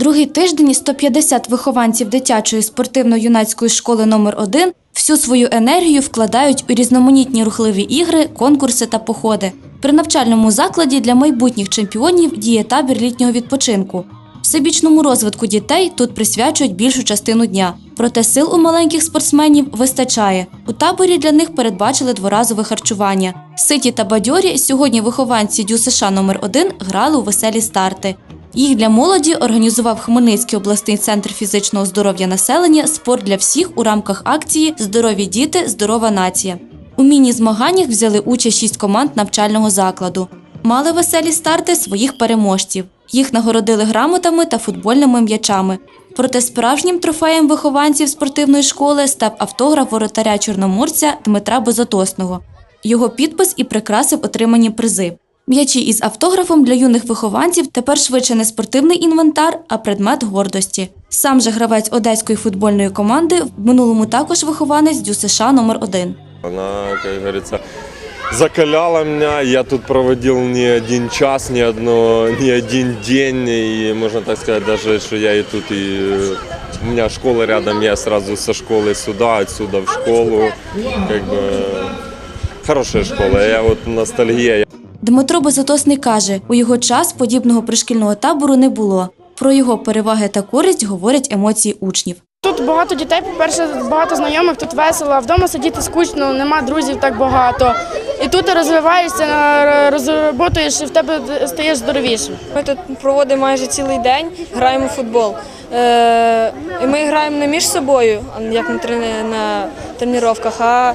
Другий тиждень 150 вихованців дитячої спортивно-юнацької школи номер 1 всю свою енергію вкладають у різноманітні рухливі ігри, конкурси та походи. При навчальному закладі для майбутніх чемпіонів діє табір літнього відпочинку. Всебічному розвитку дітей тут присвячують більшу частину дня. Проте сил у маленьких спортсменів вистачає. У таборі для них передбачили дворазове харчування. Ситі та бадьорі сьогодні вихованці ДЮСШ номер 1 грали у веселі старти. Їх для молоді організував Хмельницький обласний центр фізичного здоров'я населення Спорт для всіх у рамках акції Здорові діти, здорова нація. У міні-змаганнях взяли участь шість команд навчального закладу. Мали веселі старти своїх переможців. Їх нагородили грамотами та футбольними м'ячами. Проте справжнім трофеєм вихованців спортивної школи став автограф воротаря чорноморця Дмитра Безотосного. Його підпис і прикрасив отримані призи. М'ячі із автографом для юних вихованців тепер швидше не спортивний інвентар, а предмет гордості. Сам же гравець одеської футбольної команди в минулому також вихованець ДЮСШ номер 1 Она, как говорится, закаляла меня. Я тут проводил не один час, ни, одно, ни один день. И можно так сказать, даже что я и тут, и э, у меня школа рядом, я сразу со школы сюда, отсюда в школу. Как бы хорошая школа. Я вот ностальгия. Дмитро Безотосний каже, у його час подібного пришкільного табору не було. Про його переваги та користь говорять емоції учнів. Тут багато дітей, по-перше, багато знайомих, тут весело, а вдома сидіти скучно, нема друзів так багато. І тут ти розвиваєшся, розроботуєш і в тебе стаєш здоровішим. Ми тут проводимо майже цілий день, граємо в футбол. Е, і ми граємо не між собою, а як на, на тренуваннях, а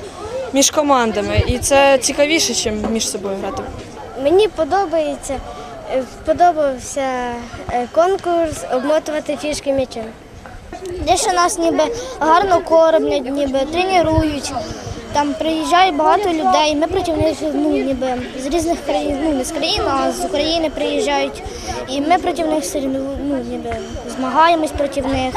між командами. І це цікавіше, ніж між собою грати. Мені подобається, е, сподобався е, конкурс обмотувати фішки м'ячем. Дещо нас ніби гарно кормлять, ніби тренують. Там приїжджає багато людей. Ми проти ну, ніби з різних країн, ну не з країн, а з України приїжджають. І ми проти них ну, ніби змагаємось проти них.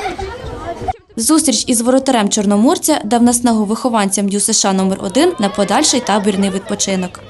Зустріч із воротарем Чорноморця дав наснагу вихованцям ДЮСШ номер 1 на подальший табірний відпочинок.